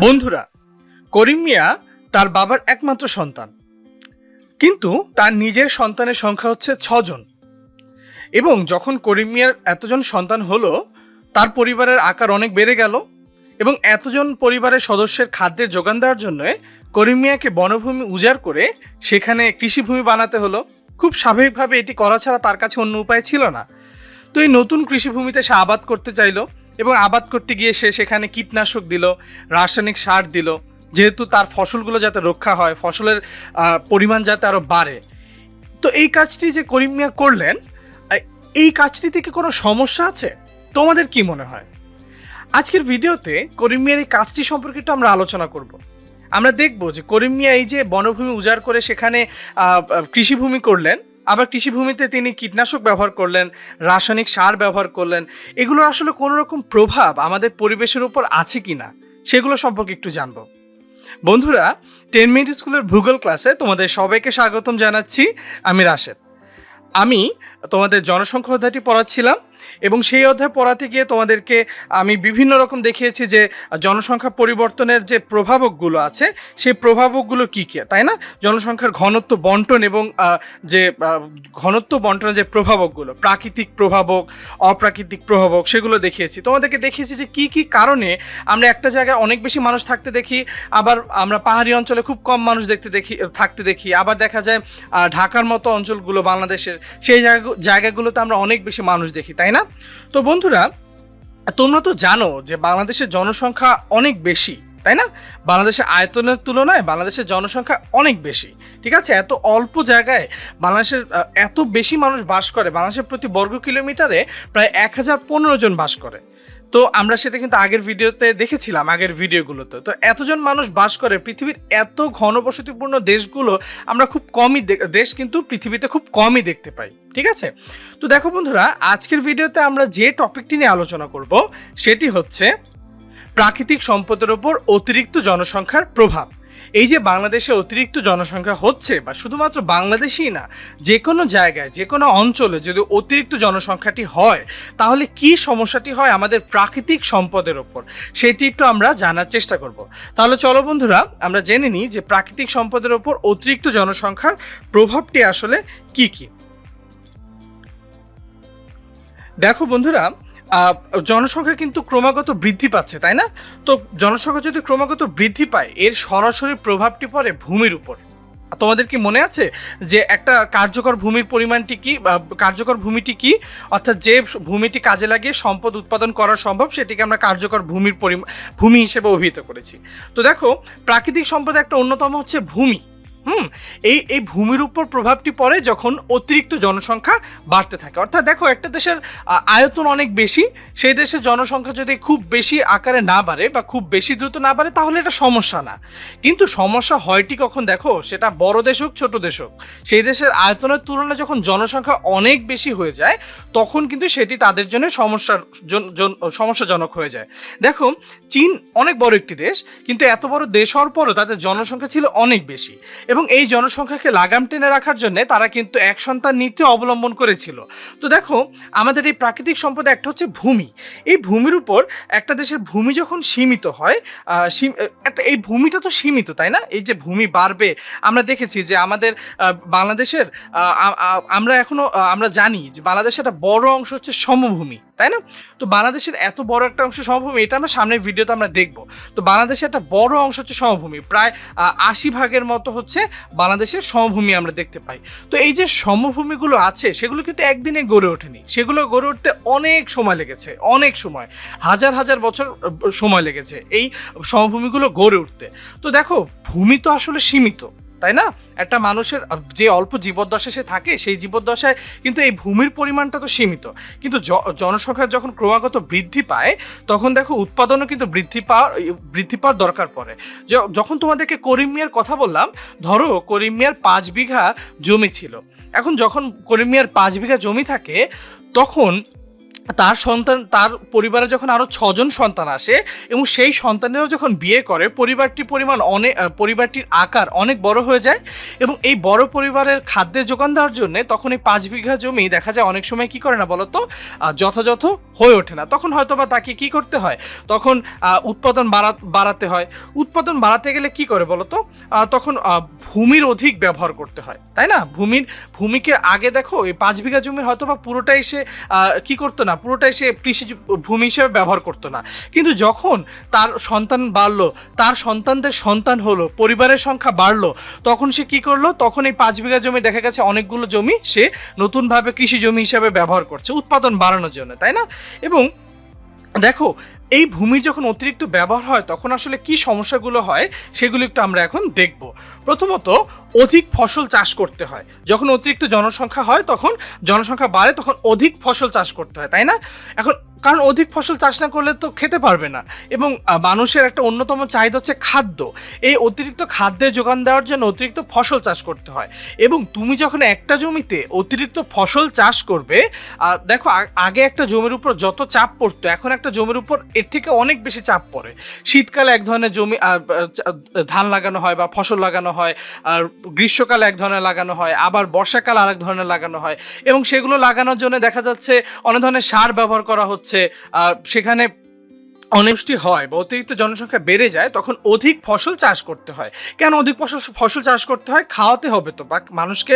বন্ধুরা, করিম মিয়া তার বাবার একমাত্র সন্তান। কিন্তু তার নিজের সন্তানের সংখ্যা হচ্ছে ছজন। এবং যখন করিম মিয়ার এতজন সন্তান হলো, তার পরিবারের আকার অনেক বেড়ে গেল এবং এতজন পরিবারের সদস্যের খাদ্যের যোগান দেওয়ার জন্য করিম মিয়াকে বনভূমি উজাড় করে সেখানে কৃষিভূমি বানাতে হলো। খুব স্বাভাবিকভাবে এটি করা ছাড়া তার কাছে অন্য উপায় ছিল না। তো এই নতুন কৃষিভূমিতে সে আবাদ করতে চাইলো। এবং আবাদ করতে গিয়ে সে সেখানে কীটনাশক দিল, রাসায়নিক সার দিল। যেহেতু তার ফসলগুলো যাতে রক্ষা হয়, ফসলের পরিমাণ যাতে আরও বাড়ে। তো এই কাজটি যে করিম মিয়া করলেন এই কাজটি থেকে কোনো সমস্যা আছে? তোমাদের কি মনে হয়? আজকের ভিডিওতে করিম মিয়ার এই কাজটি সম্পর্কে একটু আমরা আলোচনা করব। আমরা দেখব যে করিম মিয়া এই যে বনভূমি উজাড় করে সেখানে কৃষিভূমি করলেন আবার কৃষিভূমিতে তিনি কীটনাশক ব্যবহার করলেন, রাসায়নিক সার ব্যবহার করলেন। এগুলোর আসলে কোনো রকম প্রভাব আমাদের পরিবেশের উপর আছে কি না সেগুলো সম্পর্কে একটু জানব। বন্ধুরা, টেন মিনিট স্কুলের ভূগোল ক্লাসে তোমাদের সবাইকে স্বাগতম জানাচ্ছি, আমি রাশেদ। আমি তোমাদের জনসংখ্যা অধ্যায়টি পড়াচ্ছিলাম এবং সেই অধ্যায় পড়াতে গিয়ে তোমাদেরকে আমি বিভিন্ন রকম দেখিয়েছি যে জনসংখ্যা পরিবর্তনের যে প্রভাবকগুলো আছে, সেই প্রভাবকগুলো কী কী? তাই না? জনসংখ্যার ঘনত্ব বন্টন এবং যে ঘনত্ব বন্টনের যে প্রভাবকগুলো, প্রাকৃতিক প্রভাবক, অপ্রাকৃতিক প্রভাবক, সেগুলো দেখিয়েছি। তোমাদেরকে দেখিয়েছি যে কী কী কারণে আমরা একটা জায়গায় অনেক বেশি মানুষ থাকতে দেখি, আবার আমরা পাহাড়ি অঞ্চলে খুব কম মানুষ দেখতে দেখি, থাকতে দেখি। আবার দেখা যায় ঢাকার মতো অঞ্চলগুলো বাংলাদেশের, সেই জায়গা, জায়গাগুলোতে আমরা অনেক বেশি মানুষ দেখি, তাই না? তো বন্ধুরা, তোমরা তো জানো যে বাংলাদেশের জনসংখ্যা অনেক বেশি, তাই না? বাংলাদেশের আয়তনের তুলনায় বাংলাদেশের জনসংখ্যা অনেক বেশি, ঠিক আছে? এত অল্প জায়গায় বাংলাদেশের এত বেশি মানুষ বাস করে, বাংলাদেশের প্রতি বর্গ কিলোমিটারে প্রায় এক হাজার পনেরো জন বাস করে। তো আমরা সেটা কিন্তু আগের ভিডিওতে দেখেছিলাম, আগের ভিডিওগুলোতে। তো এতজন মানুষ বাস করে পৃথিবীর এত ঘনবসতিপূর্ণ দেশগুলো আমরা খুব কমই দেশ কিন্তু পৃথিবীতে খুব কমই দেখতে পাই, ঠিক আছে? তো দেখো বন্ধুরা, আজকের ভিডিওতে আমরা যে টপিকটি নিয়ে আলোচনা করব, সেটি হচ্ছে প্রাকৃতিক সম্পদের ওপর অতিরিক্ত জনসংখ্যার প্রভাব। এই যে বাংলাদেশে অতিরিক্ত জনসংখ্যা হচ্ছে বা শুধুমাত্র বাংলাদেশেই না, যে কোনো জায়গায়, যে কোনো অঞ্চলে যদি অতিরিক্ত জনসংখ্যাটি হয়, তাহলে কি সমস্যাটি হয় আমাদের প্রাকৃতিক সম্পদের ওপর? সেটি একটু আমরা জানার চেষ্টা করব। তাহলে চলো বন্ধুরা, আমরা জেনে নিই যে প্রাকৃতিক সম্পদের ওপর অতিরিক্ত জনসংখ্যার প্রভাবটি আসলে কি কি? দেখো বন্ধুরা জনসংখ্যা কিন্তু ক্রমাগত বৃদ্ধি পাচ্ছে, তাই না? তো জনসংখ্যা যদি ক্রমাগত বৃদ্ধি পায়, এর সরাসরি প্রভাবটি পড়ে ভূমির উপর। তোমাদের কি মনে আছে যে একটা কার্যকর ভূমির পরিমাণটি কি কার্যকর ভূমিটি কি? অর্থাৎ যে ভূমিটি কাজে লাগিয়ে সম্পদ উৎপাদন করা সম্ভব, সেটিকে আমরা কার্যকর ভূমির ভূমি হিসেবে অভিহিত করেছি। তো দেখো, প্রাকৃতিক সম্পদ একটা অন্যতম হচ্ছে ভূমি। হুম। এই এই ভূমির উপর প্রভাবটি পড়ে যখন অতিরিক্ত জনসংখ্যা বাড়তে থাকে। অর্থাৎ দেখো, একটা দেশের আয়তন অনেক বেশি, সেই দেশের জনসংখ্যা যদি খুব বেশি আকারে না বাড়ে বা খুব বেশি দ্রুত না বাড়ে, তাহলে এটা সমস্যা না। কিন্তু সমস্যা হয়টি কখন? দেখো, সেটা বড় দেশ হোক, ছোট দেশ হোক, সেই দেশের আয়তনের তুলনায় যখন জনসংখ্যা অনেক বেশি হয়ে যায়, তখন কিন্তু সেটি তাদের জন্য সমস্যার জন- জন- সমস্যাজনক হয়ে যায়। দেখো, চীন অনেক বড় একটি দেশ, কিন্তু এত বড় দেশ হওয়ার পরও তাদের জনসংখ্যা ছিল অনেক বেশি। এবং এই জনসংখ্যাকে লাগাম টেনে রাখার জন্য তারা কিন্তু এক সন্তান নীতি অবলম্বন করেছিল। তো দেখো, আমাদের এই প্রাকৃতিক সম্পদ একটা হচ্ছে ভূমি। এই ভূমির উপর একটা দেশের ভূমি যখন সীমিত হয় একটা, এই ভূমিটা তো সীমিত, তাই না? এই যে ভূমি বাড়বে, আমরা দেখেছি যে আমাদের বাংলাদেশের আমরা এখনও আমরা জানি যে বাংলাদেশের একটা বড় অংশ হচ্ছে সমভূমি, তাই না? তো বাংলাদেশের এত বড় একটা অংশ সমভূমি, এটা আমরা সামনের ভিডিওতে আমরা দেখব। তো বাংলাদেশের একটা বড় অংশ হচ্ছে সমভূমি, প্রায় আশি ভাগের মতো হচ্ছে বাংলাদেশের সমভূমি আমরা দেখতে পাই। তো এই যে সমভূমিগুলো আছে, সেগুলো কিন্তু একদিনে গড়ে ওঠেনি। সেগুলো গড়ে উঠতে অনেক সময় লেগেছে, অনেক সময়। হাজার হাজার বছর সময় লেগেছে এই সমভূমিগুলো গড়ে উঠতে। তো দেখো, ভূমি তো আসলে সীমিত। তাই না? একটা মানুষের যে অল্প জীবদ্দশা সে থাকে, সেই জীবদ্দশায় কিন্তু এই ভূমির পরিমাণটা তো সীমিত। কিন্তু জনসংখ্যা যখন ক্রমাগত বৃদ্ধি পায়, তখন দেখো উৎপাদনও কিন্তু বৃদ্ধি পাওয়ার বৃদ্ধি পাওয়ার দরকার পড়ে। যখন তোমাদেরকে করিম মিয়ার কথা বললাম, ধরো করিম মিয়ার পাঁচ বিঘা জমি ছিল। এখন যখন করিম মিয়ার পাঁচ বিঘা জমি থাকে, তখন তার সন্তান, তার পরিবারে যখন আরও ছজন সন্তান আসে এবং সেই সন্তানেরও যখন বিয়ে করে পরিবারটির পরিমাণ অনেক পরিবারটির আকার অনেক বড় হয়ে যায় এবং এই বড় পরিবারের খাদ্যের যোগান দেওয়ার জন্য তখন এই পাঁচ বিঘা জমি দেখা যায় অনেক সময় কি করে না বলতো যথাযথ হয়ে ওঠে না। তখন হয়তো বা তাকে কি করতে হয়? তখন উৎপাদন বাড়া, বাড়াতে হয়। উৎপাদন বাড়াতে গেলে কি করে বলতো তখন ভূমির অধিক ব্যবহার করতে হয়। তাই না? ভূমির, ভূমিকে আগে দেখো, এই পাঁচ বিঘা জমির হয়তো বা পুরোটাই সে কি করতো না? পুরোটাই সে কৃষি ভূমি হিসেবে ব্যবহার করতো না। কিন্তু যখন তার সন্তান বাড়লো, তার সন্তানদের সন্তান হলো, পরিবারের সংখ্যা বাড়লো, তখন সে কি করল? তখন এই পাঁচ বিঘা জমি দেখা গেছে, অনেকগুলো জমি সে নতুনভাবে কৃষি জমি হিসেবে ব্যবহার করছে, উৎপাদন বাড়ানোর জন্য, তাই না? এবং দেখো, এই ভূমির যখন অতিরিক্ত ব্যবহার হয়, তখন আসলে কি সমস্যাগুলো হয়, সেগুলো একটু আমরা এখন দেখব। প্রথমত অধিক ফসল চাষ করতে হয়। যখন অতিরিক্ত জনসংখ্যা হয়, তখন জনসংখ্যা বাড়ে, তখন অধিক ফসল চাষ করতে হয়, তাই না? এখন, কারণ অধিক ফসল চাষ না করলে তো খেতে পারবে না। এবং মানুষের একটা অন্যতম চাহিদা হচ্ছে খাদ্য। এই অতিরিক্ত খাদ্যের যোগান দেওয়ার জন্য অতিরিক্ত ফসল চাষ করতে হয়। এবং তুমি যখন একটা জমিতে অতিরিক্ত ফসল চাষ করবে দেখো আগে একটা জমির উপর যত চাপ পড়তো, এখন একটা জমির উপর এর থেকে অনেক বেশি চাপ পড়ে। শীতকালে এক ধরনের জমি ধান লাগানো হয় বা ফসল লাগানো হয়, আর গ্রীষ্মকালে এক ধরনের লাগানো হয়, আবার বর্ষাকাল আরেক ধরনের লাগানো হয় এবং সেগুলো লাগানোর জন্য দেখা যাচ্ছে অনেক ধরনের সার ব্যবহার করা হচ্ছে। সেখানে অনেষ্টি হয় বা অতিরিক্ত জনসংখ্যা বেড়ে যায়, তখন অধিক ফসল চাষ করতে হয়। কেন অধিক ফসল ফসল চাষ করতে হয়? খাওয়াতে হবে তো, বা মানুষকে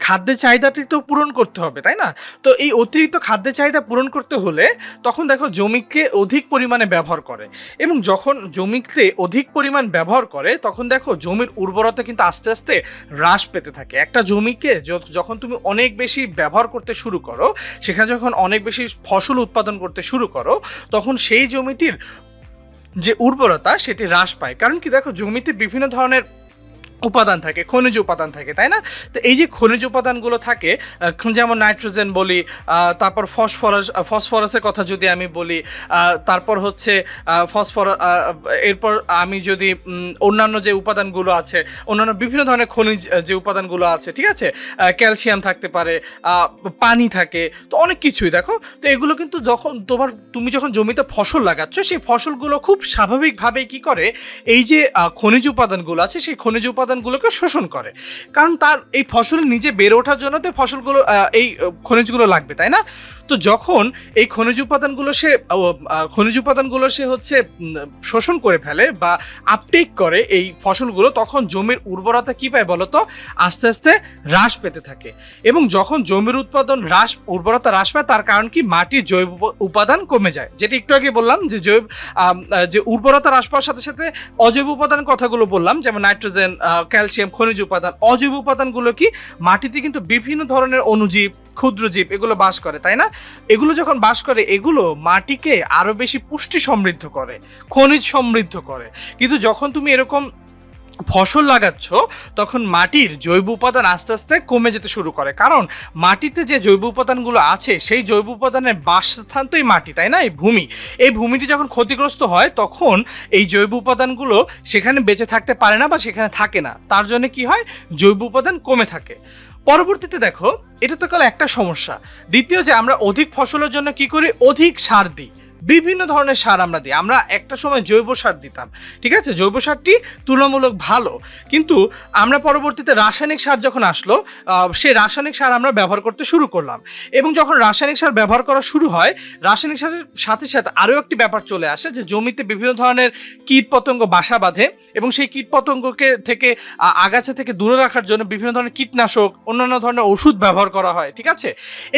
খাদ্যের চাহিদাটি তো পূরণ করতে হবে, তাই না? তো এই অতিরিক্ত খাদ্যের চাহিদা পূরণ করতে হলে, তখন দেখো জমিকে অধিক পরিমাণে ব্যবহার করে। এবং যখন জমিতে অধিক পরিমাণ ব্যবহার করে, তখন দেখো জমির উর্বরতা কিন্তু আস্তে আস্তে হ্রাস পেতে থাকে। একটা জমিকে যখন তুমি অনেক বেশি ব্যবহার করতে শুরু করো, সেখানে যখন অনেক বেশি ফসল উৎপাদন করতে শুরু করো, তখন সেই যে উর্বরতা সেটি হ্রাস পায়। কারণ কি দেখো জমিতে বিভিন্ন ধরনের উপাদান থাকে, খনিজ উপাদান থাকে, তাই না? তো এই যে খনিজ উপাদানগুলো থাকে যেমন নাইট্রোজেন বলি তারপর ফসফরাস ফসফরাসের কথা যদি আমি বলি তারপর হচ্ছে ফসফর এরপর আমি যদি অন্যান্য যে উপাদানগুলো আছে, অন্যান্য বিভিন্ন ধরনের খনিজ যে উপাদানগুলো আছে, ঠিক আছে? ক্যালসিয়াম থাকতে পারে পানি থাকে, তো অনেক কিছুই দেখো। তো এগুলো কিন্তু যখন তোমার, তুমি যখন জমিতে ফসল লাগাচ্ছ, সেই ফসলগুলো খুব স্বাভাবিকভাবেই কি করে, এই যে খনিজ উপাদানগুলো আছে, সেই খনিজ উপাদানগুলোকে শোষণ করে। কারণ তার এই ফসল নিজে বেড়ে ওঠার জন্য তো ফসলগুলো এই খনিজগুলো লাগবে, তাই না? তো যখন এই খনিজ উপাদানগুলো সে খনিজ উপাদানগুলো সে হচ্ছে শোষণ করে ফেলে বা আপটেক করে এই ফসলগুলো, তখন জমির উর্বরতা কি পায় বলতো আস্তে আস্তে হ্রাস পেতে থাকে। এবং যখন জমির উৎপাদন হ্রাস, উর্বরতা হ্রাস পায়, তার কারণ কি? মাটির জৈব উপাদান কমে যায়। যেটা একটু আগে বললাম যে জৈব যে উর্বরতা হ্রাস পাওয়ার সাথে সাথে অজৈব উপাদানের কথাগুলো বললাম, যেমন নাইট্রোজেন ক্যালসিয়াম খনিজ উপাদান, অজৈব উপাদানগুলো কি? মাটিতে কিন্তু বিভিন্ন ধরনের অনুজীব ক্ষুদ্র জীব এগুলো বাস করে, তাই না? এগুলো যখন বাস করে, এগুলো মাটিকে আরও বেশি পুষ্টি সমৃদ্ধ করে, খনিজ সমৃদ্ধ করে। কিন্তু যখন তুমি এরকম ফসল লাগাচ্ছ, তখন মাটির জৈব উপাদান আস্তে আস্তে কমে যেতে শুরু করে। কারণ মাটিতে যে জৈব উপাদানগুলো আছে, সেই জৈব উপাদানের বাসস্থান তো এই মাটি, তাই না? এই ভূমি। এই ভূমিটি যখন ক্ষতিগ্রস্ত হয়, তখন এই জৈব উপাদানগুলো সেখানে বেঁচে থাকতে পারে না বা সেখানে থাকে না। তার জন্য কি হয়? জৈব উপাদান কমে থাকে। পরবর্তীতে দেখো, এটা তো কাল একটা সমস্যা। দ্বিতীয় যে আমরা অধিক ফসলের জন্য কি করি? অধিক সার দিই। বিভিন্ন ধরনের সার আমরা দিই। আমরা একটা সময় জৈব সার দিতাম, ঠিক আছে? জৈব সারটি তুলনামূলক ভালো। কিন্তু আমরা পরবর্তীতে রাসায়নিক সার যখন আসলো সেই রাসায়নিক সার আমরা ব্যবহার করতে শুরু করলাম। এবং যখন রাসায়নিক সার ব্যবহার করা শুরু হয়, রাসায়নিক সারের সাথে সাথে আরও একটি ব্যাপার চলে আসে যে, জমিতে বিভিন্ন ধরনের কীট পতঙ্গ বাসা বাঁধে এবং সেই কীট পতঙ্গকে থেকে আগাছা থেকে দূরে রাখার জন্য বিভিন্ন ধরনের কীটনাশক, অন্যান্য ধরনের ওষুধ ব্যবহার করা হয়, ঠিক আছে?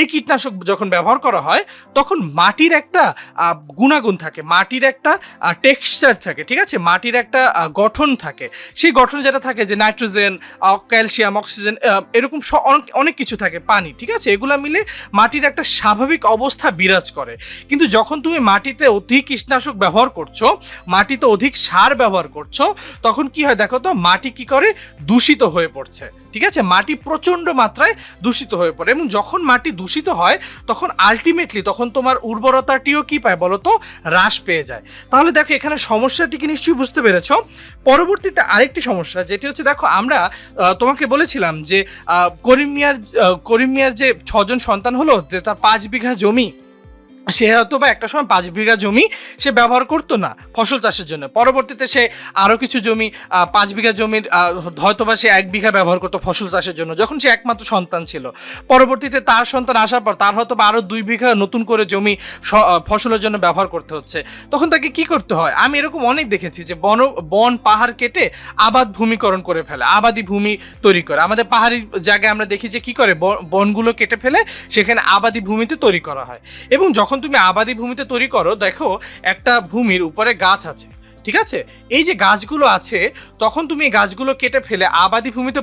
এই কীটনাশক যখন ব্যবহার করা হয়, তখন মাটির একটা গুণাগুণ থাকে, মাটির একটা টেক্সচার থাকে, ঠিক আছে? মাটির একটা গঠন থাকে। সেই গঠন যেটা থাকে যে নাইট্রোজেন ক্যালসিয়াম, অক্সিজেন এরকম অনেক- কিছু থাকে পানি, ঠিক আছে? এগুলা মিলে মাটির একটা স্বাভাবিক অবস্থা বিরাজ করে। কিন্তু যখন তুমি মাটিতে অধিক কীটনাশক ব্যবহার করছ, মাটিতে অধিক সার ব্যবহার করছ, তখন কি হয় দেখো তো? মাটি কি করে? দূষিত হয়ে পড়ছে। ঠিক আছে? মাটি প্রচণ্ড মাত্রায় দূষিত হয়ে পড়ে এবং যখন মাটি দূষিত হয় তখন আলটিমেটলি তখন তোমার উর্বরতাটিও কি পায় বলো তো হ্রাস পেয়ে যায়। তাহলে দেখো এখানে সমস্যাটি কি নিশ্চয়ই বুঝতে পেরেছ? পরবর্তীতে আরেকটি সমস্যা যেটি হচ্ছে দেখো আমরা তোমাকে বলেছিলাম যে আহ, করিম মিয়ার আহ, যে ছজন সন্তান হলো যে তার পাঁচ বিঘা জমি সে হয়তো বা একটা সময় পাঁচ বিঘা জমি সে ব্যবহার করতো না ফসল চাষের জন্য। পরবর্তীতে সে আরও কিছু জমি পাঁচ বিঘা জমির হয়তো বা সে এক বিঘা ব্যবহার করতো ফসল চাষের জন্য, যখন সে একমাত্র সন্তান ছিল। পরবর্তীতে তার সন্তান আসার পর তার হয়তো বা আরও দুই বিঘা নতুন করে জমি ফসলের জন্য ব্যবহার করতে হচ্ছে। তখন তাকে কি করতে হয়? আমি এরকম অনেক দেখেছি যে বন বন পাহাড় কেটে আবাদ ভূমিকরণ করে ফেলে, আবাদি ভূমি তৈরি করে। আমাদের পাহাড়ি জায়গায় আমরা দেখি যে কি করে বনগুলো কেটে ফেলে, সেখানে আবাদি ভূমিতে তৈরি করা হয়। এবং যখন তুমি আবাদি ভূমিতে তৈরি করো দেখো একটা ভূমির উপরে গাছ আছে। ঠিক আছে? এই যে গাছগুলো আছে, তখন তুমি এই গাছগুলো কেটে ফেলে আবাদি ভূমিতে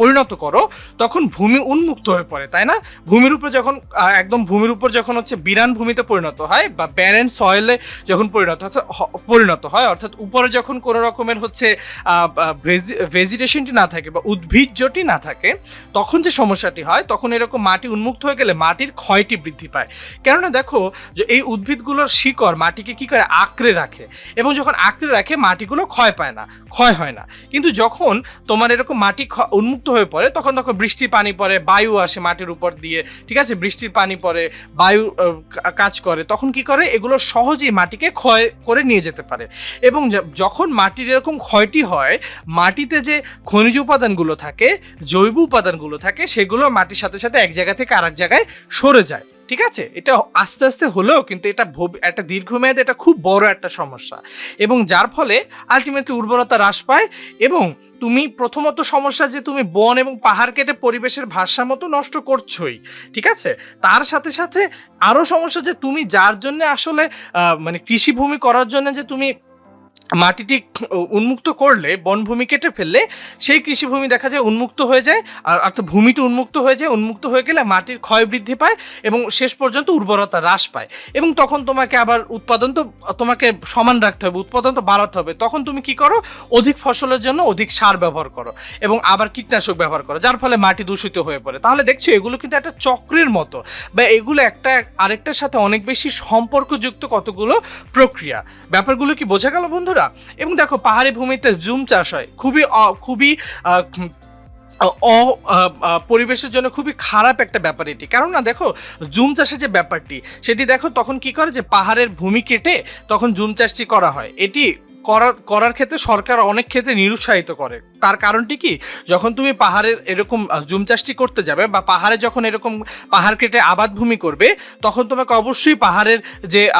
পরিণত করো, তখন ভূমি উন্মুক্ত হয়ে পড়ে, তাই না? ভূমির উপর যখন একদম ভূমির উপর যখন হচ্ছে বিরান ভূমিতে পরিণত হয় বা ব্যারেন সয়েলে যখন পরিণত পরিণত হয়, অর্থাৎ উপরে যখন কোনো রকমের হচ্ছে ভেজিটেশনটি না থাকে বা উদ্ভিজ্জটি না থাকে, তখন যে সমস্যাটি হয়, তখন এরকম মাটি উন্মুক্ত হয়ে গেলে মাটির ক্ষয়টি বৃদ্ধি পায়। কেননা দেখো, যে এই উদ্ভিদগুলোর শিকড় মাটিকে কি করে আঁকড়ে রাখে এবং যখন আঁকড়ে রাখে, মাটিগুলো ক্ষয় পায় না, ক্ষয় হয় না। কিন্তু যখন তোমার এরকম মাটি উন্মুক্ত হয়ে পড়ে, তখন তখন বৃষ্টির পানি পড়ে, বায়ু আসে মাটির উপর দিয়ে, ঠিক আছে? বৃষ্টির পানি পড়ে, বায়ু কাজ করে, তখন কি করে? এগুলো সহজেই মাটিকে ক্ষয় করে নিয়ে যেতে পারে। এবং যখন মাটির এরকম ক্ষয়টি হয়, মাটিতে যে খনিজ উপাদানগুলো থাকে, জৈব উপাদানগুলো থাকে, সেগুলো মাটির সাথে সাথে এক জায়গা থেকে আরেক জায়গায় সরে যায়। ঠিক আছে? এটা আস্তে আস্তে হলেও কিন্তু এটা একটা দীর্ঘমেয়াদে এটা খুব বড় একটা সমস্যা। এবং যার ফলে আলটিমেটলি উর্বরতা হ্রাস পায় এবং তুমি প্রথমত সমস্যা যে তুমি বন এবং পাহাড় কেটে পরিবেশের ভারসাম্য তো নষ্ট করছোই, ঠিক আছে? তার সাথে সাথে আরও সমস্যা যে তুমি যার জন্য আসলে মানে কৃষিভূমি করার জন্য যে তুমি মাটিটি উন্মুক্ত করলে, বনভূমি কেটে ফেললে, সেই কৃষিভূমি দেখা যায় উন্মুক্ত হয়ে যায়, আর অর্থাৎ ভূমিটি উন্মুক্ত হয়ে যায়, উন্মুক্ত হয়ে গেলে মাটির ক্ষয় বৃদ্ধি পায় এবং শেষ পর্যন্ত উর্বরতা হ্রাস পায়। এবং তখন তোমাকে আবার উৎপাদন তো, তোমাকে সমান রাখতে হবে, উৎপাদন তো বাড়াতে হবে। তখন তুমি কি করো? অধিক ফসলের জন্য অধিক সার ব্যবহার করো এবং আবার কীটনাশক ব্যবহার করো, যার ফলে মাটি দূষিত হয়ে পড়ে। তাহলে দেখছ, এগুলো কিন্তু একটা চক্রের মতো বা এগুলো একটা, আরেকটার সাথে অনেক বেশি সম্পর্কযুক্ত কতগুলো প্রক্রিয়া। ব্যাপারগুলো কি বোঝা গেল বন্ধুরা? এবং দেখো, পাহাড়ি ভূমিতে জুম চাষ হয়। খুবই খুবই অ পরিবেশের জন্য খুবই খারাপ একটা ব্যাপার এটি। কারণ না দেখো, জুম চাষের যে ব্যাপারটি, সেটি দেখো, তখন কি করে যে পাহাড়ের ভূমি কেটে তখন জুম চাষটি করা হয়। এটি করার করার ক্ষেত্রে সরকার অনেক ক্ষেত্রে নিরুৎসাহিত করে। তার কারণটি কি? যখন তুমি পাহাড়ের এরকম জুম চাষটি করতে যাবে বা পাহাড়ে যখন এরকম পাহাড় কেটে আবাদ ভূমি করবে, তখন তোমাকে অবশ্যই পাহাড়ের যে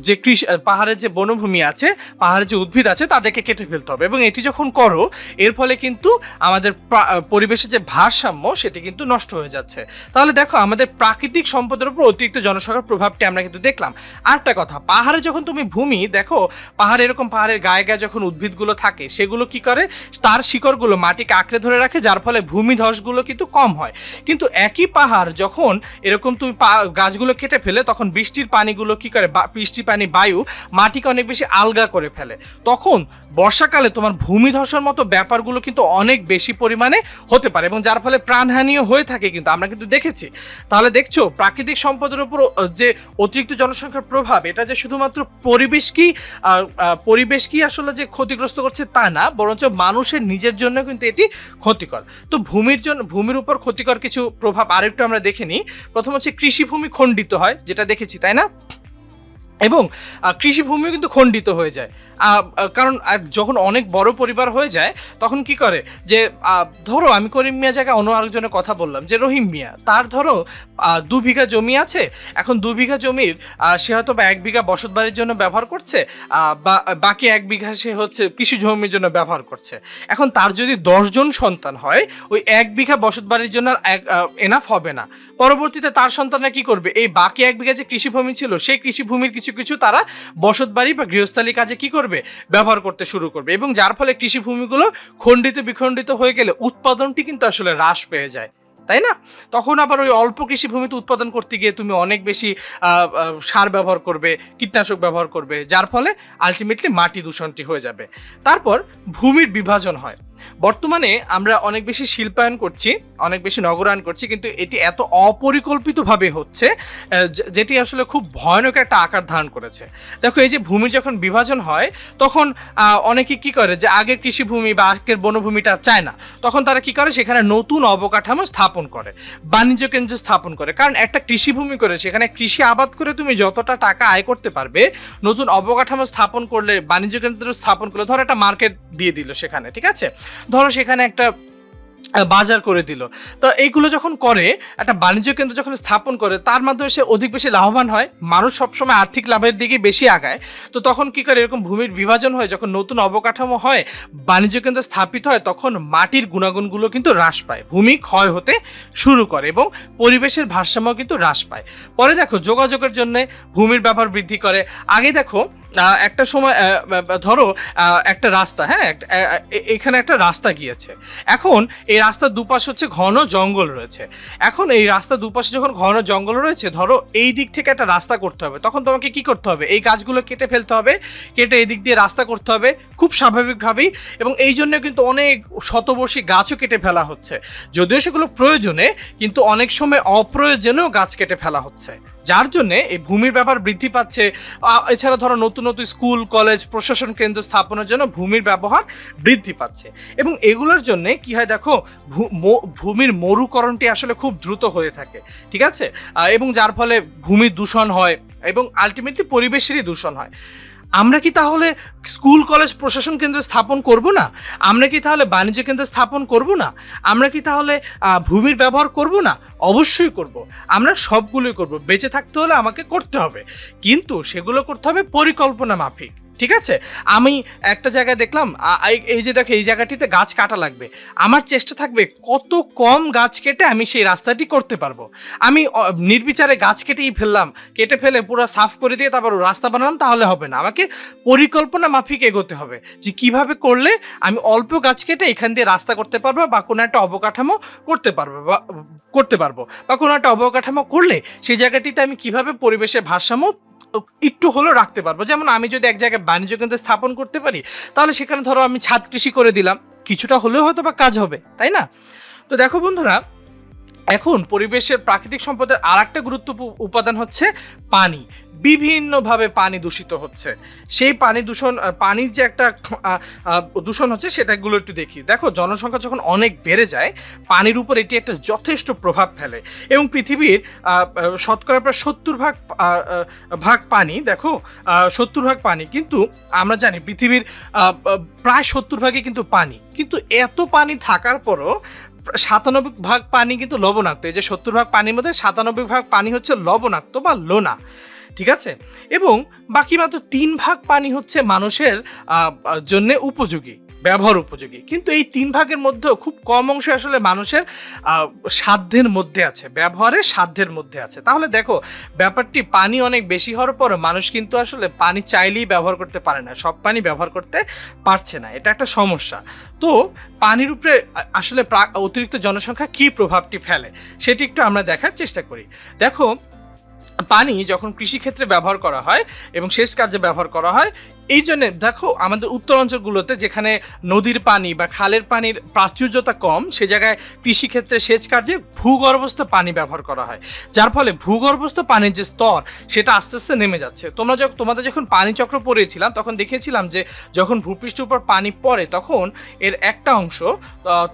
যে কৃষি পাহাড়ের যে বনভূমি আছে, পাহাড়ের যে উদ্ভিদ আছে, তাদেরকে কেটে ফেলতে হবে এবং এটি যখন করো, এর ফলে কিন্তু আমাদের প্রা- পরিবেশের যে ভারসাম্য, সেটি কিন্তু নষ্ট হয়ে যাচ্ছে। তাহলে দেখো, আমাদের প্রাকৃতিক সম্পদের উপর অতিরিক্ত জনসংখ্যার প্রভাবটি আমরা কিন্তু দেখলাম। আরেকটা কথা, পাহাড়ে যখন তুমি ভূমি, দেখো, পাহাড় এরকম পাহাড়ের গায়ে গায়ে যখন উদ্ভিদগুলো থাকে সেগুলো কি করে? তার শিকড়গুলো মাটিকে আঁকড়ে ধরে রাখে যার ফলে ভূমি ধসগুলো কিন্তু কম হয়। কিন্তু একই পাহাড় যখন এরকম তুমি গাছগুলো কেটে ফেলে তখন বৃষ্টির পানিগুলো কি করে? বৃষ্টির পানি বায়ু মাটিকে অনেক বেশি আলগা করে ফেলে। তখন বর্ষাকালে তোমার ভূমি ধসের মতো ব্যাপারগুলো কিন্তু অনেক বেশি পরিমাণে হতে পারে এবং যার ফলে প্রাণহানিও হয়ে থাকে কিন্তু আমরা কিন্তু দেখেছি। তাহলে দেখছ প্রাকৃতিক সম্পদের উপর যে অতিরিক্ত জনসংখ্যার প্রভাব এটা যে শুধুমাত্র পরিবেশকেই আহ, পরিবেশকেই আসলে যে ক্ষতিগ্রস্ত করছে তা না, বরঞ্চ মানুষের নিজের জন্য কিন্তু এটি ক্ষতিকর। তো ভূমির জন্য ভূমির উপর ক্ষতিকর কিছু প্রভাব আরেকটু আমরা দেখে নিই। প্রথম হচ্ছে কৃষিভূমি খণ্ডিত হয়, যেটা দেখেছি, তাই না? এবং কৃষিভূমিও কিন্তু খণ্ডিত হয়ে যায়। কারণ যখন অনেক বড় পরিবার হয়ে যায়, তখন কি করে? যে ধরো আমি করিম মিয়া জায়গায় অন্য আরেকজনের কথা বললাম, যে রহিম মিয়া, তার ধরো দু বিঘা জমি আছে, এখন দু বিঘা জমির সে হয়তো বা এক বিঘা বসত বাড়ির জন্য ব্যবহার করছে বা, বাকি এক বিঘা সে হচ্ছে কৃষি জমির জন্য ব্যবহার করছে। এখন তার যদি দশজন সন্তান হয়, ওই এক বিঘা বসত বাড়ির জন্য এক এনাফ হবে না। পরবর্তীতে তার সন্তানরা কি করবে? এই বাকি এক বিঘা যে কৃষিভূমি ছিল, সেই কৃষিভূমির কিছু কিছু তারা বসত বাড়ি বা গৃহস্থালী কাজে কি করবে? ব্যবহার করতে শুরু করবে এবং যার ফলে কৃষি ভূমিগুলো খণ্ডিত বিখণ্ডিত হয়ে গেলে উৎপাদনটি কিন্তু আসলে হ্রাস পেয়ে যায়, তাই না? তখন আবার ওই অল্প কৃষিভূমিতে উৎপাদন করতে গিয়ে তুমি অনেক বেশি সার ব্যবহার করবে, কীটনাশক ব্যবহার করবে, যার ফলে আলটিমেটলি মাটি দূষণটি হয়ে যাবে। তারপর ভূমির বিভাজন হয়। বর্তমানে আমরা অনেক বেশি শিল্পায়ন করছি, অনেক বেশি নগরায়ন করছি, কিন্তু এটি এত অপরিকল্পিতভাবে হচ্ছে যেটি আসলে খুব ভয়ানক একটা আকার ধারণ করেছে। দেখো, এই যে ভূমি যখন বিভাজন হয়, তখন অনেকে কি করে যে আগের কৃষিভূমি বা আগের বনভূমিটা চায় না। তখন তারা কি করে? সেখানে নতুন অবকাঠামো স্থাপন করে, বাণিজ্য কেন্দ্র স্থাপন করে। কারণ একটা কৃষিভূমি করে, সেখানে কৃষি আবাদ করে তুমি যতটা টাকা আয় করতে পারবে, নতুন অবকাঠামো স্থাপন করলে, বাণিজ্য কেন্দ্র স্থাপন করলে, ধর একটা মার্কেট দিয়ে দিল সেখানে, ঠিক আছে? ধরো সেখানে একটা বাজার করে দিল। তো এইগুলো যখন করে, একটা বাণিজ্য কেন্দ্র যখন স্থাপন করে, তার মাধ্যমে সে অধিক বেশি লাভবান হয়। মানুষ সবসময় আর্থিক লাভের দিকে বেশি আগায়। তো তখন কি করে? এরকম ভূমির বিভাজন হয়, যখন নতুন অবকাঠামো হয়, বাণিজ্য কেন্দ্র স্থাপিত হয়, তখন মাটির গুণাগুণগুলো কিন্তু হ্রাস পায়। ভূমি ক্ষয় হতে শুরু করে এবং পরিবেশের ভারসাম্য কিন্তু হ্রাস পায়। পরে দেখো, যোগাযোগের জন্য ভূমির ব্যবহার বৃদ্ধি করে। আগে দেখো একটা সময় ধরো একটা রাস্তা হ্যাঁ এখানে একটা রাস্তা গিয়েছে। এখন এই রাস্তার দুপাশ হচ্ছে ঘন জঙ্গল রয়েছে। এখন এই রাস্তার দুপাশে যখন ঘন জঙ্গল রয়েছে, ধরো, এই দিক থেকে একটা রাস্তা করতে হবে। তখন তোমাকে কি করতে হবে? এই গাছগুলো কেটে ফেলতে হবে, কেটে এই দিক দিয়ে রাস্তা করতে হবে, খুব স্বাভাবিকভাবেই। এবং এই জন্য কিন্তু অনেক শতবর্ষী গাছও কেটে ফেলা হচ্ছে। যদিও সেগুলো প্রয়োজনে, কিন্তু অনেক সময় অপ্রয়োজনেও গাছ কেটে ফেলা হচ্ছে। যার জন্য এই ভূমির ব্যাপার বৃদ্ধি পাচ্ছে। এছাড়া ধরো নতুন নতুন স্কুল, কলেজ, প্রশাসন কেন্দ্র স্থাপনের জন্য ভূমির ব্যবহার বৃদ্ধি পাচ্ছে। এবং এগুলোর জন্য কি হয় দেখো ভূমির মরুকরণটি আসলে খুব দ্রুত হয়ে থাকে, ঠিক আছে? এবং যার ফলে ভূমি দূষণ হয় এবং আলটিমেটলি পরিবেশেরই দূষণ হয়। আমরা কি তাহলে স্কুল, কলেজ, প্রশাসন কেন্দ্র স্থাপন করব না? আমরা কি তাহলে বাণিজ্য কেন্দ্র স্থাপন করব না? আমরা কি তাহলে ভূমির ব্যবহার করব না? অবশ্যই করব। আমরা সবগুলোই করব। বেঁচে থাকতে হলে আমাকে করতে হবে। কিন্তু সেগুলো করতে হবে পরিকল্পনা মাফিক। ঠিক আছে? আমি একটা জায়গায় দেখলাম এই যে দেখো, এই জায়গাটিতে গাছ কাটা লাগবে। আমার চেষ্টা থাকবে কত কম গাছ কেটে আমি সেই রাস্তাটি করতে পারব। আমি নির্বিচারে গাছ কেটেই ফেললাম। কেটে ফেলে পুরো সাফ করে দিয়ে তারপর রাস্তা বানালাম, তাহলে হবে না। আমাকে পরিকল্পনা মাফিক এগোতে হবে যে কীভাবে করলে আমি অল্প গাছ কেটে এখান দিয়ে রাস্তা করতে পারব বা কোনো একটা অবকাঠামো করতে পারব বা, করতে পারব। বা কোনো একটা অবকাঠামো করলে সেই জায়গাটিতে আমি কীভাবে পরিবেশের ভারসাম্য একটু হলেও রাখতে পারব। যেমন আমি যদি এক জায়গায় বাণিজ্য কেন্দ্র স্থাপন করতে পারি, তাহলে সেখানে ধরো আমি ছাদ কৃষি করে দিলাম। কিছুটা হলেও হয়তো বা কাজ হবে, তাই না? তো দেখো বন্ধুরা এখন পরিবেশের প্রাকৃতিক সম্পদের আর একটা গুরুত্বপূর্ণ উপাদান হচ্ছে পানি। বিভিন্নভাবে পানি দূষিত হচ্ছে। সেই পানি দূষণ পানির যে একটা দূষণ হচ্ছে সেটাগুলো একটু দেখি দেখো, জনসংখ্যা যখন অনেক বেড়ে যায়, পানির উপর এটি একটা যথেষ্ট প্রভাব ফেলে। এবং পৃথিবীর শতকরা প্রায় সত্তর ভাগ ভাগ পানি, দেখো সত্তর ভাগ পানি। কিন্তু আমরা জানি পৃথিবীর প্রায় সত্তর ভাগই কিন্তু পানি। কিন্তু এত পানি থাকার পরও সাতানব্বই ভাগ পানি কিন্তু লবণাক্ত। এই যে সত্তর ভাগ পানির মধ্যে সাতানব্বই ভাগ পানি হচ্ছে লবণাক্ত বা লোনা। ঠিক আছে? এবং বাকি মাত্র তিন ভাগ পানি হচ্ছে মানুষের জন্য উপযোগী, ব্যবহার উপযোগী। কিন্তু এই তিন ভাগের মধ্যেও খুব কম অংশ আসলে মানুষের সাধ্যের মধ্যে আছে, ব্যবহারের সাধ্যের মধ্যে আছে। তাহলে দেখো, ব্যাপারটি পানি অনেক বেশি হওয়ার পর মানুষ কিন্তু আসলে পানি চাইলেই ব্যবহার করতে পারে না। সব পানি ব্যবহার করতে পারছে না, এটা একটা সমস্যা। তো পানির উপরে আসলে অতিরিক্ত জনসংখ্যা কি প্রভাবটি ফেলে, সেটি একটু আমরা দেখার চেষ্টা করি। দেখো পানি যখন কৃষিক্ষেত্রে ব্যবহার করা হয় এবং সেচ কাজে ব্যবহার করা হয় এই জন্য দেখো আমাদের উত্তরাঞ্চলগুলোতে যেখানে নদীর পানি বা খালের পানির প্রাচুর্যতা কম, সে জায়গায় কৃষিক্ষেত্রে সেচ কার্যে ভূগর্ভস্থ পানি ব্যবহার করা হয়। যার ফলে ভূগর্ভস্থ পানির যে স্তর, সেটা আস্তে আস্তে নেমে যাচ্ছে। তোমরা যখন তোমাদের যখন পানি চক্র পড়িয়েছিলাম, তখন দেখেছিলাম যে যখন ভূপৃষ্ঠের উপর পানি পড়ে, তখন এর একটা অংশ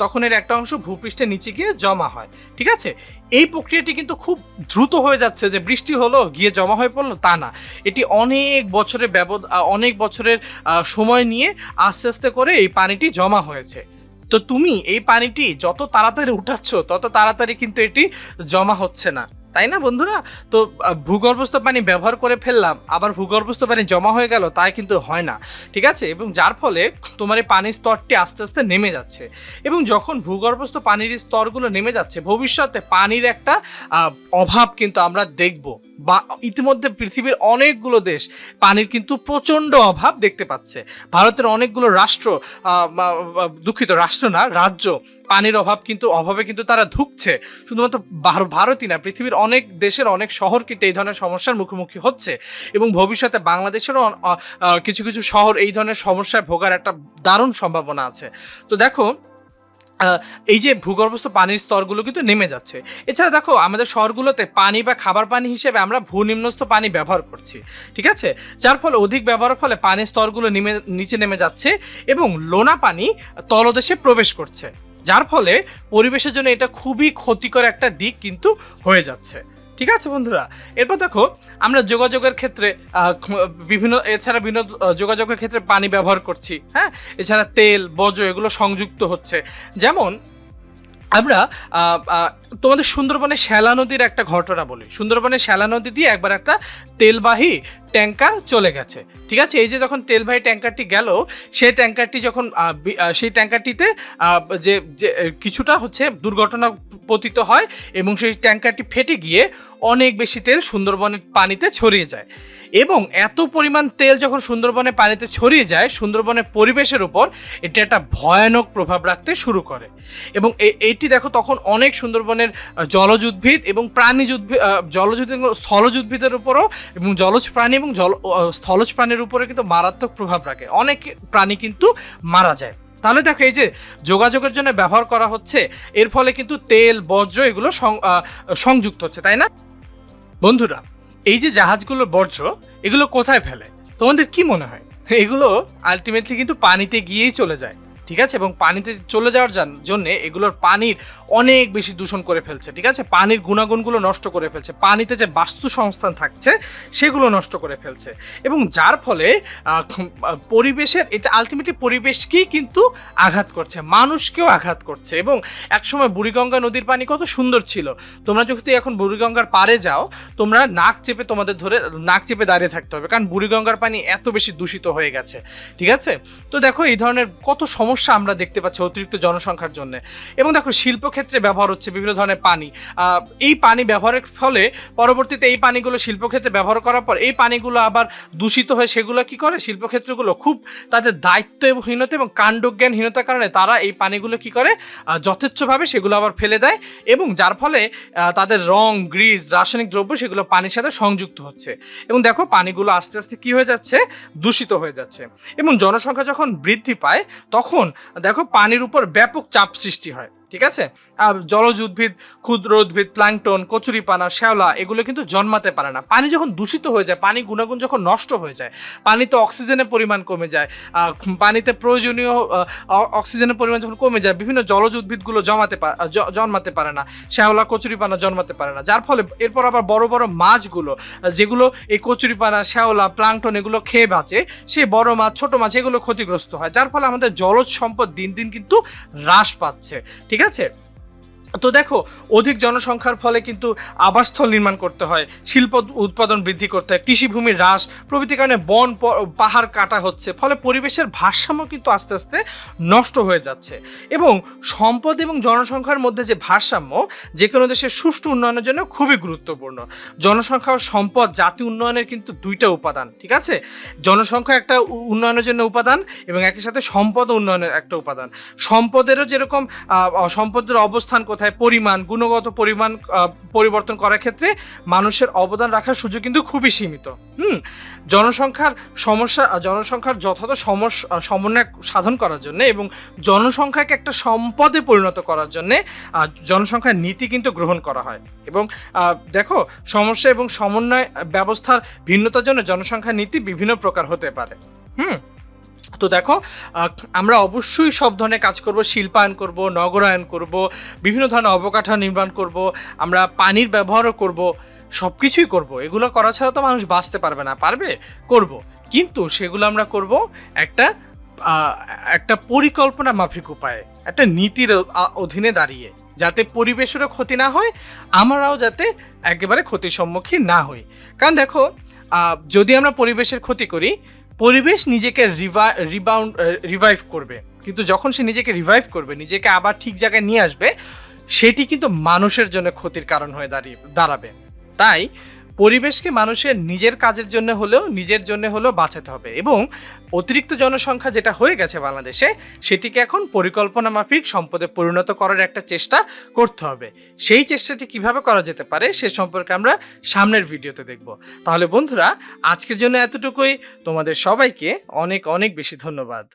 তখন এর একটা অংশ ভূপৃষ্ঠের নিচে গিয়ে জমা হয়। ঠিক আছে? এই প্রক্রিয়াটি কিন্তু খুব দ্রুত হয়ে যাচ্ছে যে বৃষ্টি হলো, গিয়ে জমা হয়ে পড়ল, তা না। এটি অনেক বছরের ব্যবধ অনেক বছরের সময় নিয়ে আস্তে আস্তে করে এই পানিটি জমা হয়েছে। তো তুমি এই পানিটি যত তাড়াতাড়ি উঠাচ্ছ, তত তাড়াতাড়ি কিন্তু এটি জমা হচ্ছে না। তাই না বন্ধুরা? তো ভূগর্ভস্থ পানি ব্যবহার করে ফেললাম, আবার ভূগর্ভস্থ পানি জমা হয়ে গেল, তাই কিন্তু হয় না। ঠিক আছে? এবং যার ফলে তোমার এই পানির স্তরটি আস্তে আস্তে নেমে যাচ্ছে। এবং যখন ভূগর্ভস্থ পানির স্তরগুলো নেমে যাচ্ছে, ভবিষ্যতে পানির একটা অভাব কিন্তু আমরা দেখব। বা ইতিমধ্যে পৃথিবীর অনেকগুলো দেশ পানির কিন্তু প্রচণ্ড অভাব দেখতে পাচ্ছে। ভারতের অনেকগুলো রাষ্ট্র দুঃখিত রাষ্ট্র না, রাজ্য পানির অভাব কিন্তু, অভাবে কিন্তু তারা ধুকছে। শুধুমাত্র ভারতই না, পৃথিবীর অনেক দেশের, অনেক শহর কিন্তু এই ধরনের সমস্যার মুখোমুখি হচ্ছে এবং ভবিষ্যতে বাংলাদেশেরও কিছু কিছু শহর এই ধরনের সমস্যায় ভোগার একটা দারুণ সম্ভাবনা আছে। তো দেখো এই যে ভূগর্ভস্থ পানির স্তরগুলো কিন্তু নেমে যাচ্ছে। এছাড়া দেখো, আমাদের শহরগুলোতে পানি বা খাবার পানি হিসেবে আমরা ভূনিম্নস্থ পানি ব্যবহার করছি, ঠিক আছে? যার ফলে অধিক ব্যবহারের ফলে পানির স্তরগুলো নেমে, নিচে নেমে যাচ্ছে এবং লোনা পানি তলদেশে প্রবেশ করছে। যার ফলে পরিবেশের জন্য এটা খুবই ক্ষতিকর একটা দিক কিন্তু হয়ে যাচ্ছে। ঠিক আছে বন্ধুরা? এরপর দেখো, আমরা যোগাযোগের ক্ষেত্রে বিভিন্ন, এছাড়া বিভিন্ন যোগাযোগের ক্ষেত্রে পানি ব্যবহার করছি হ্যাঁ? এছাড়া তেল বজ্র এগুলো সংযুক্ত হচ্ছে। যেমন, আমরা তোমাদের সুন্দরবনে শ্যালা নদীর একটা ঘটনা বলি। সুন্দরবনে শ্যালা নদী দিয়ে একবার একটা তেলবাহী ট্যাঙ্কার চলে গেছে। ঠিক আছে? এই যে যখন তেলবাহী ট্যাঙ্কারটি গেল, সেই ট্যাঙ্কারটি যখন সেই ট্যাঙ্কারটিতে যে কিছুটা হচ্ছে দুর্ঘটনা পতিত হয় এবং সেই ট্যাঙ্কারটি ফেটে গিয়ে অনেক বেশি তেল সুন্দরবনের পানিতে ছড়িয়ে যায়। এবং এত পরিমাণ তেল যখন সুন্দরবনে পানিতে ছড়িয়ে যায়, সুন্দরবনের পরিবেশের উপর, এটা একটা ভয়ানক প্রভাব রাখতে শুরু করে। এবং এটি দেখো তখন অনেক সুন্দরবনের আহ, জলজ উদ্ভিদ এবং প্রাণীজ উদ্ভিদ জলজ উদ্ভিদ স্থলজ উদ্ভিদের উপরও এবং জলজ প্রাণী এবং জল স্থলজ প্রাণীর উপরে কিন্তু মারাত্মক প্রভাব রাখে। অনেক প্রাণী কিন্তু মারা যায়। তাহলে দেখো এই যে যোগাযোগের জন্য ব্যবহার করা হচ্ছে এর ফলে কিন্তু তেল বজ্র এগুলো সংযুক্ত হচ্ছে তাই না? বন্ধুরা এই যে জাহাজগুলোর বর্জ্য এগুলো কোথায় ফেলে? তোমাদের কি মনে হয়? এগুলো আলটিমেটলি কিন্তু পানিতে গিয়েই চলে যায়। ঠিক আছে? এবং পানিতে চলে যাওয়ার জান- জন্য এগুলোর পানির অনেক বেশি দূষণ করে ফেলছে, ঠিক আছে? পানির গুণাগুণগুলো নষ্ট করে ফেলছে, পানিতে যে বাস্তু সংস্থান থাকছে সেগুলো নষ্ট করে ফেলছে। এবং যার ফলে পরিবেশের, এটা আলটিমেটলি পরিবেশকেই কিন্তু আঘাত করছে, মানুষকেও আঘাত করছে। এবং একসময় বুড়িগঙ্গা নদীর পানি কত সুন্দর ছিল। তোমরা যদি এখন বুড়িগঙ্গার পাড়ে যাও, তোমরা নাক চেপে তোমাদের ধরে, নাক চেপে দাঁড়িয়ে থাকতে হবে, কারণ বুড়িগঙ্গার পানি এত বেশি দূষিত হয়ে গেছে, ঠিক আছে? তো দেখো এই ধরনের কত সমস্যা আমরা দেখতে পাচ্ছি অতিরিক্ত জনসংখ্যার জন্য। এবং দেখো, শিল্পক্ষেত্রে ব্যবহার হচ্ছে বিভিন্ন ধরনের পানি। এই পানি ব্যবহারের ফলে পরবর্তীতে এই পানিগুলো শিল্পক্ষেত্রে ব্যবহার করার পর এই পানিগুলো আবার দূষিত হয়ে সেগুলো কি করে? শিল্পক্ষেত্রগুলো খুব তাদের দায়িত্বহীনতা এবং কাণ্ডজ্ঞানহীনতার কারণে তারা এই পানিগুলো কি করে? যথেচ্ছভাবে সেগুলো আবার ফেলে দেয় এবং যার ফলে তাদের রং গ্রিজ রাসায়নিক দ্রব্য সেগুলো পানির সাথে সংযুক্ত হচ্ছে। এবং দেখো, পানিগুলো আস্তে আস্তে কি হয়ে যাচ্ছে? দূষিত হয়ে যাচ্ছে। এবং জনসংখ্যা যখন বৃদ্ধি পায়, তখন দেখো পানির উপর ব্যাপক চাপ সৃষ্টি হয়। ঠিক আছে? আর জলজ উদ্ভিদ, ক্ষুদ্র উদ্ভিদ, প্লাংটন, কচুরিপানা, শ্যাওলা, এগুলো কিন্তু জন্মাতে পারে না। পানি যখন দূষিত হয়ে যায়, পানি গুণাগুণ যখন নষ্ট হয়ে যায় পানিতে অক্সিজেনের পরিমাণ কমে যায় পানিতে প্রয়োজনীয় অক্সিজেনের পরিমাণ যখন কমে যায়, বিভিন্ন জলজ উদ্ভিদগুলো জমাতে জন্মাতে পারে না, শ্যাওলা, কচুরিপানা জন্মাতে পারে না। যার ফলে এরপর আবার বড় বড় মাছগুলো যেগুলো এই কচুরিপানা, শ্যাওলা, প্লাংটন এগুলো খেয়ে বাঁচে সেই বড় মাছ, ছোট মাছ এগুলো ক্ষতিগ্রস্ত হয়। যার ফলে আমাদের জলজ সম্পদ দিন দিন কিন্তু হ্রাস পাচ্ছে। ঠিক আছে? আছে তো দেখো, অধিক জনসংখ্যার ফলে কিন্তু আবাসস্থল নির্মাণ করতে হয়, শিল্প উৎপাদন বৃদ্ধি করতে হয় কৃষিভূমি হ্রাস, প্রভৃতি কারণে বন পাহাড় কাটা হচ্ছে, ফলে পরিবেশের ভারসাম্য কিন্তু আস্তে আস্তে নষ্ট হয়ে যাচ্ছে। এবং সম্পদ এবং জনসংখ্যার মধ্যে যে ভারসাম্য যে কোনো দেশের সুষ্ঠু উন্নয়নের জন্য খুবই গুরুত্বপূর্ণ। জনসংখ্যা ও সম্পদ, জাতি উন্নয়নের কিন্তু দুইটা উপাদান, ঠিক আছে? জনসংখ্যা একটা উন্নয়নের জন্য উপাদান এবং একই সাথে সম্পদ উন্নয়নের একটা উপাদান। সম্পদেরও যেরকম সম্পদের অবস্থান কোথায় পরিমাণ, গুণগত পরিমাণ পরিবর্তন করার ক্ষেত্রে মানুষের অবদান রাখার সুযোগ কিন্তু খুবই সীমিত। হুম? জনসংখ্যার সমস্যা জনসংখ্যার যথাযথ সমন্বয় সাধন করার জন্য এবং জনসংখ্যাকে একটা সম্পদে পরিণত করার জন্য জনসংখ্যার নীতি কিন্তু গ্রহণ করা হয়। এবং দেখো, সমস্যা এবং সমন্বয় ব্যবস্থার ভিন্নতার জন্য জনসংখ্যা নীতি বিভিন্ন প্রকার হতে পারে। হুম? তো দেখো আমরা অবশ্যই সব ধরনের কাজ করব, শিল্পায়ন করব, নগরায়ন করব, বিভিন্ন ধরনের অবকাঠামো নির্মাণ করব, আমরা পানির ব্যবহারও করব সব কিছুই করব। এগুলো করা ছাড়া তো মানুষ বাঁচতে পারবে না, পারবে? করব। কিন্তু সেগুলো আমরা করব একটা একটা পরিকল্পনা মাফিক উপায়ে, একটা নীতির অধীনে দাঁড়িয়ে, যাতে পরিবেশেরও ক্ষতি না হয়, আমরাও যাতে একেবারে ক্ষতির সম্মুখীন না হই। কারণ দেখো যদি আমরা পরিবেশের ক্ষতি করি পরিবেশ নিজেকে রিবাউন্ড রিভাইভ করবে। কিন্তু যখন সে নিজেকে রিভাইভ করবে, নিজেকে আবার ঠিক জায়গায় নিয়ে আসবে, সেটি কিন্তু মানুষের জন্য ক্ষতির কারণ হয়ে দাঁড়িয়ে, দাঁড়াবে। তাই পরিবেশকে মানুষের নিজের কাজের জন্য হলেও নিজের জন্য হলেও বাঁচাতে হবে এবং অতিরিক্ত জনসংখ্যা যেটা হয়ে গেছে বাংলাদেশে, সেটিকে এখন পরিকল্পনা মাফিক সম্পদে পরিণত করার একটা চেষ্টা করতে হবে। সেই চেষ্টাটি কীভাবে করা যেতে পারে সে সম্পর্কে আমরা সামনের ভিডিওতে দেখব। তাহলে বন্ধুরা, আজকের জন্য এতটুকুই। তোমাদের সবাইকে অনেক অনেক বেশি ধন্যবাদ।